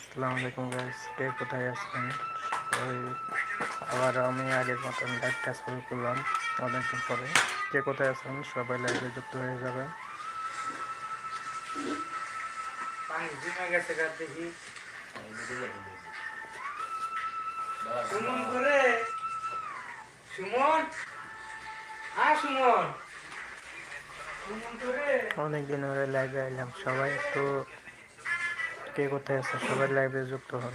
আসসালামু আলাইকুম গাইস কে কোথায় আছেন? ওই আবার আমি আগের মতন লাইভটা শুরু করলাম অনেকদিন পরে। কে কোথায় আছেন? সবাই লাইভে যুক্ত হয়ে দেখি সুমন করে। সুমন? হ্যাঁ সুমন। অনেকদিন ধরে লাইভে এলাম সবাই একটু কে কোথায় আছে? সবাই লাইভে যুক্ত হন।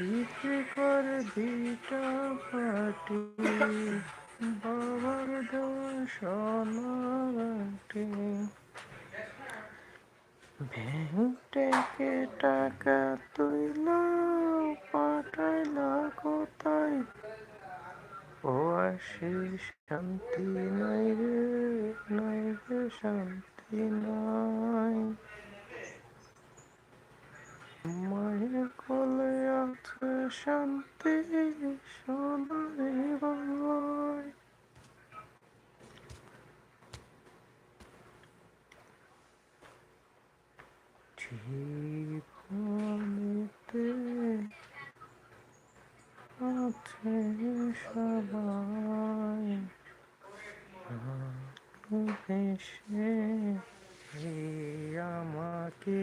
বিক্রি করে দুইটা পাটি, বাবার দেওয়া সোনাটি ব্যাংক টাকা তুইলা, পাঠাইলা কোথায়? ও আশিস, শান্তি নাই রে নাই রে, শান্তি নাই। মায়ের কোলে আছে শান্তি সোনারি বাংলায়। জীবনেতে আছে সবাই ভালোবেসে আমাকে।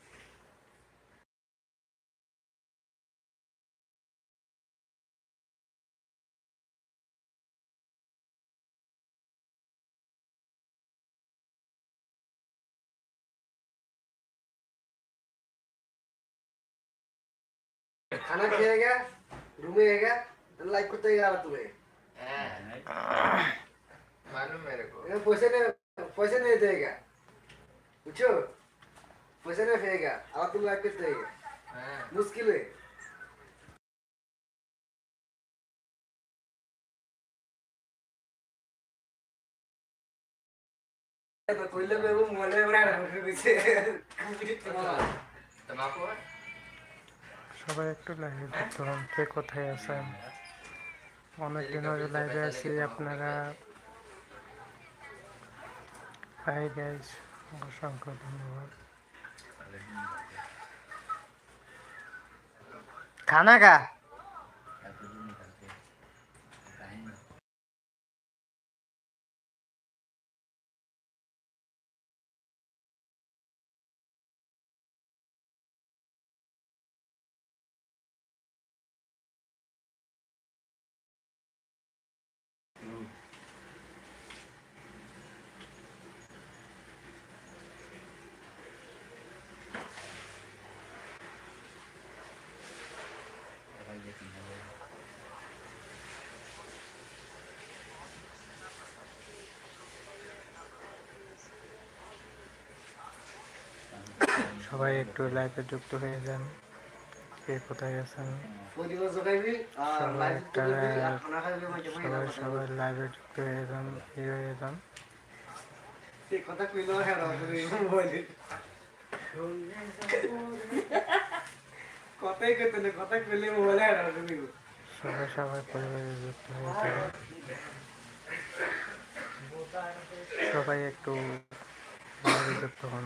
खाना खेगा গে ঘুমে গে लाइक कुत्ते ही रहा तुम्हें। मालूम मेरे को। पैसे ने पैसे नहीं देगा। पूछो पैसे नहीं फेगा अब तुम लाइक कुत्ते ही। मुश्किल है। तो कोई लोग मोले बना रहे हैं पीछे तम्बाकू है সবাই একটু লাইভে ধরুন কে কোথায় আছেন অনেকদিন আগে লাইভে আছি, আপনারা হাই গাইজ অসংখ্য ধন্যবাদ। খানা খা। সবাই একটু লাইভে যুক্ত হয়ে যান। কে কোথায় আছেন? সবাই সবাই লাইভে যুক্ত হয়ে যান ই হয়ে যান। সবাই সবাই পরিবারে যুক্ত হয়ে যান। সবাই একটু যুক্ত হন।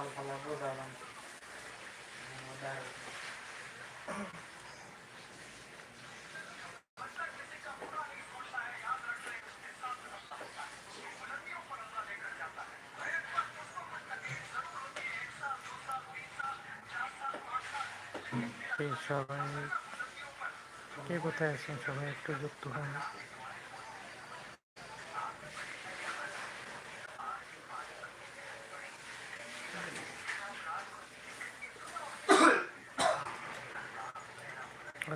Kalau kalau aku dalam udah এই সবাই কে কোথায় আছেন সবাই একটু যুক্ত হন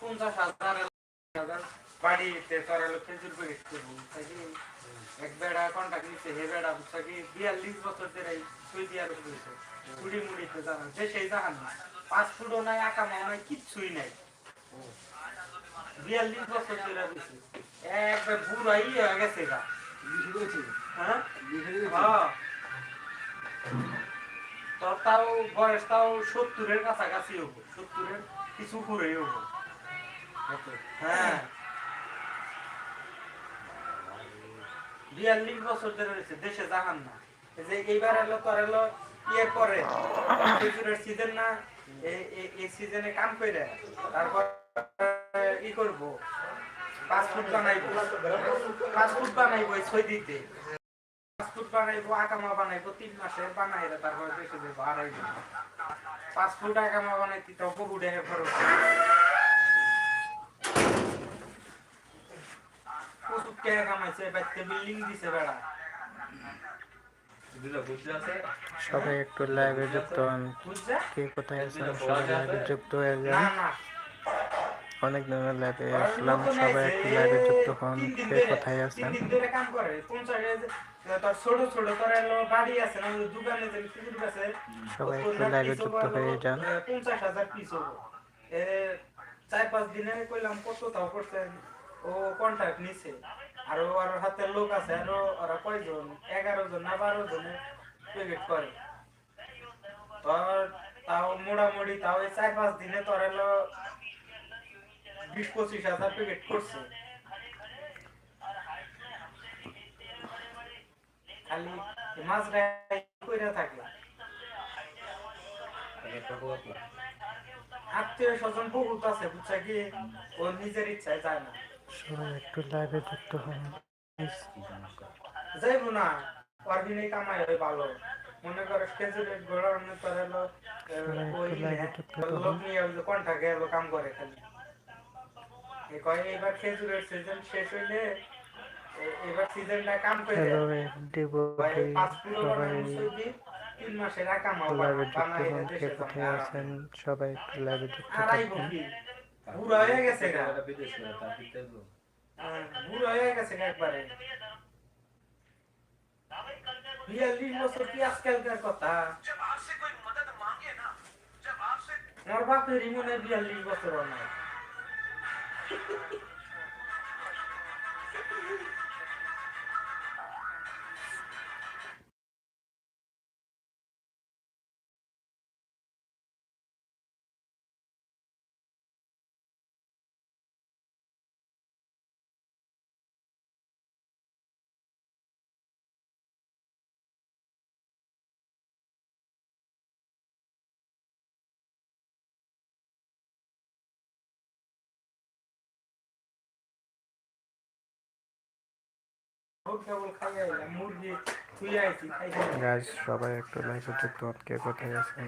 পঞ্চাশ হাজার বাড়িতে খেজুর এক বেড়া হে বেড়া বিয়াল্লিশ বছর ধরে কুড়ি মুড়িতে জানান সে সেই জাহান না। পাঁচ ফুটও নাই নাই, কিচ্ছুই নাই। বিয়াল্লিশ বছর ধরে একবার বুড়াই হয়ে গেছে গা। হ্যাঁ? হ্যাঁ। তাও বয়স তাও সত্তরের কাছাকাছি হব, সত্তরের। কিছু উপরে হব হ্যাঁ। বিয়াল্লিশ বছর ধরে রয়েছে দেশে জাহান না। যে এইবার এলো তোর এলো ইয়ের পরে। খেজুরের সিজন না এই- সিজনে কাম করে তারপর ই করব। ফুট বানাইবো। ফুট বানাইবো ছয় দিতে ফুট বানাইবো আকামা বানাইবো তিন মাসে বানাইলে তারপর দেবো আড়াই দিন পাঁচ বহু খরচ প্রচুর টাকা কামাইছে বাড়িতে বিল্ডিং দিছে বেড়া। সবাই একটু লাইভে যুক্ত হন। কে কোথায় আছেন? সবাই লাইভে যুক্ত হয়ে যান। না। অনেক ধন্যবাদ লাইভে আসলাম, সবাই একটু লাইভে যুক্ত হন, কে কোথায় আছেন? সবাই একটু লাইভে যুক্ত হয়ে যান। চার পাঁচ দিনে কইলাম কত তাও করছেন ও কন্ট্যাক্ট নিছে। আর আর হাতে লোক আছে, আরও ওরা কয়জন এগারো জন না বারো জনে পেমেন্ট করে তাও মোটামুটি তাও এই চার পাঁচ দিনে তোর বিশ পঁচিশ হাজার পেমেন্ট করছে। খালি কইরা থাকলাম আত্মীয় স্বজন বহুত আছে বুঝছা কি? ও নিজের ইচ্ছায় যায় না। একটু লাইভে যুক্ত হন। না অর্গেনিক কামাই হয় ভালো। মনে করো খেজুরের গোড়া করে হলো লোক নিয়ে কাম করে খালি। এবার খেজুরের সিজন শেষ হইলে এবার সিজনটা কাম করে পাঁচ কিলো সবাই তিন মাসের কামাও লাইভে যুক্ত বানাই হন কে দেশে কোথায় আছেন সবাই একটু লাইভে যুক্ত থাকবেন বকি হয়ে গেছে গা। বুড়ো হয়ে গেছে একবারে। বিয়াল্লিশ বছর কি আজকালকার কথা? আমার বাপেরই মনে বিয়াল্লিশ বছর নাই Thank you. গাইস সবাই একটু লাইভে যুক্ত হন কে কোথায় আছেন?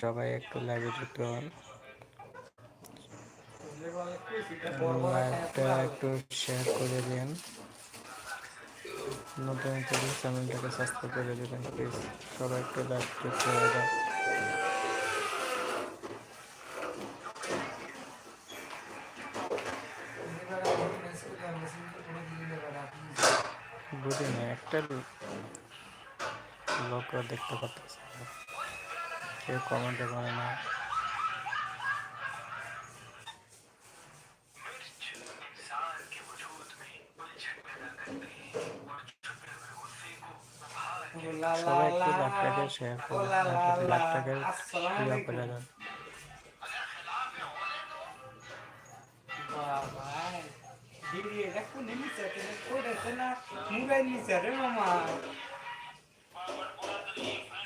সবাই একটু লাইভে যুক্ত হন। লাইভটা একটু শেয়ার করে দিন। নতুন চ্যানেলটাকে সাবস্ক্রাইব করে দেবেন প্লিজ সবাই একটু লাইভ যুক্ত হয়ে যান। একটা লোক দেখতে পাচ্ছি কেউ কমেন্টে করে না। সবাই করে। কোন নিচে মামা।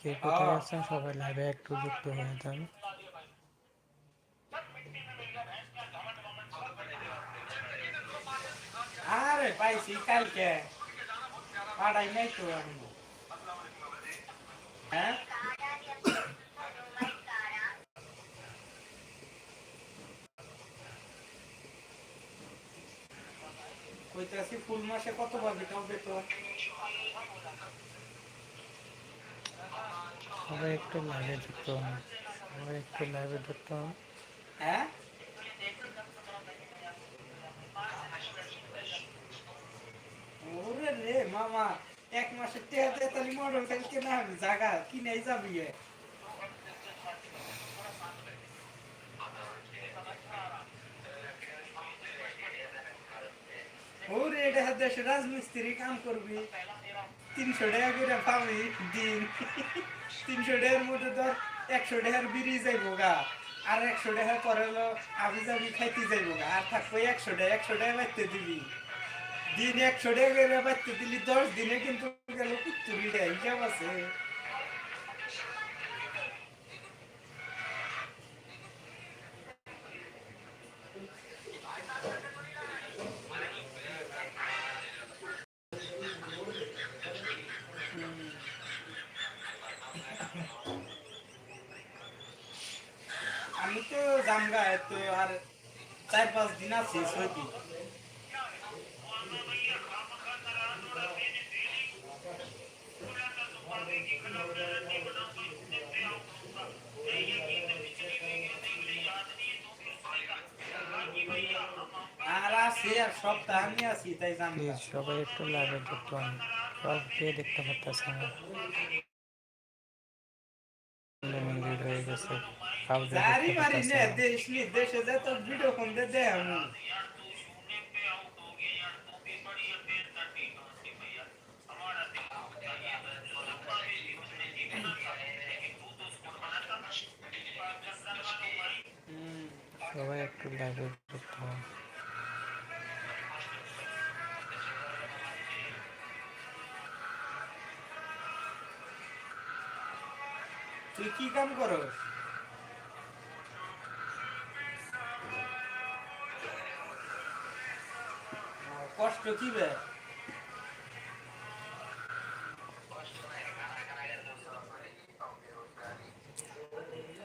কে কোথায় আছেন সবাই লাইভে একটু যুক্ত হয়ে যান। আরে পাইছি, কালকে। পাড়াই নাই তো এখন হ্যাঁ? কইতাছি ফুল মাসে কত পাবি তাও বেতন সবাই একটু লাইভে যুক্ত হন। সবাই একটু লাইভে যুক্ত হন। হ্যাঁ? মামা, এক মাসের তেহাতে তালি মডেল সাইকেল কেনা জাগা জায়গা কিনে যাবি রাজমিস্ত্রি, কাম করবি। তিনশো টাকা করে পাবি দিন। তিনশো টাকার মধ্যে ধর একশো টাকার বিড়ি যাইবো গা। আর একশো টাকা হলো আবি যাবি খাইতে যাইবো গা। আর থাকব একশো টাকা একশো টাকা বাড়তে দিবি। দিন একশো টাকা করে বাড়তে দিলি, দশ দিনে কিন্তু গেল কুত্তুরিটা, হিসাব আছে। জামগা তো আর চার পাঁচ দিন আছি সৈকি আর আছি আর সপ্তাহ আমি আছি তাই জামগা। সবাই একটু লাইভে যুক্ত হন কাউকে দেখতে পাচ্ছি না। হয়ে গেছে। না। দেশ নি দেশে যে তো ভিডিও কোন দে দে আমি। সবাই একটু লাইভে যুক্ত হন তুই কি কাম করস? 比较特别。